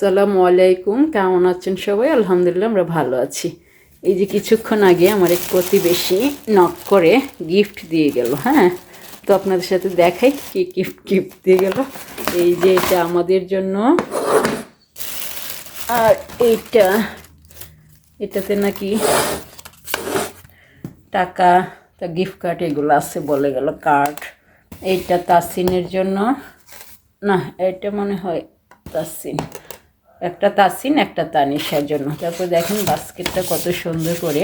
সালামু আলাইকুম, কেমন আছেন সবাই? আলহামদুলিল্লাহ, আমরা ভালো আছি। এই যে কিছুক্ষণ আগে আমার এক প্রতিবেশী নক করে গিফট দিয়ে গেল হ্যাঁ? তো আপনাদের সাথে দেখাই কি গিফট গিফট দিয়ে গেল। এই যে এটা আমাদের জন্য। আর এইটা, এটাতে নাকি টাকা, তা গিফট কার্ড এগুলো আছে বলে গেল কার্ড এইটা তাসিনের জন্য। না, এটা মনে হয় তাসিন। একটা তাসিন, একটা তানিশার জন্য। তারপর দেখেন বাস্কেটটা কত সুন্দর করে।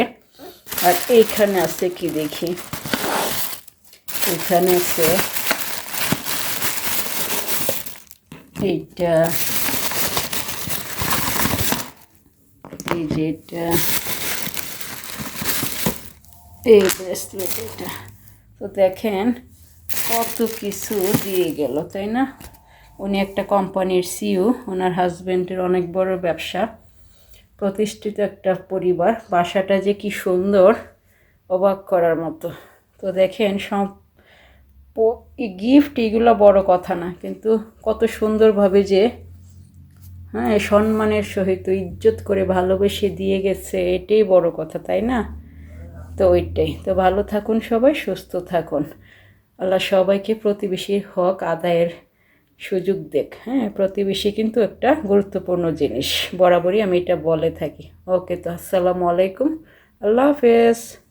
আর এইখানে আছে কি দেখি? এখানে আছে এইটা, এই যে এটা, এই ব্রেসলেট এটা। তো দেখেন কত কিছু দিয়ে গেল, তাই না? উনি একটা কোম্পানির সিইও ওনার হাজব্যান্ডের অনেক বড় ব্যবসা, প্রতিষ্ঠিত একটা পরিবার, বাসাটা যে কি সুন্দর, অবাক করার মতো। তো দেখেন সব গিফট এগুলো বড় কথা না, কিন্তু কত সুন্দরভাবে যে হ্যাঁ সম্মানের সহিত ইজ্জত করে ভালোবেসে দিয়ে গেছে, এটাই বড় কথা, তাই না? তো ওইটাই। তো ভালো থাকুন সবাই, সুস্থ থাকুন। আল্লাহ সবাইকে প্রতিবেশীর হক আদায়ের সুযোগ দেখ হ্যাঁ? প্রতিবেশী কিন্তু একটা গুরুত্বপূর্ণ জিনিস। বরাবরই আমি এটা বলে থাকি। ওকে তো, আসসালামু আলাইকুম। আল্লাহ হাফেজ।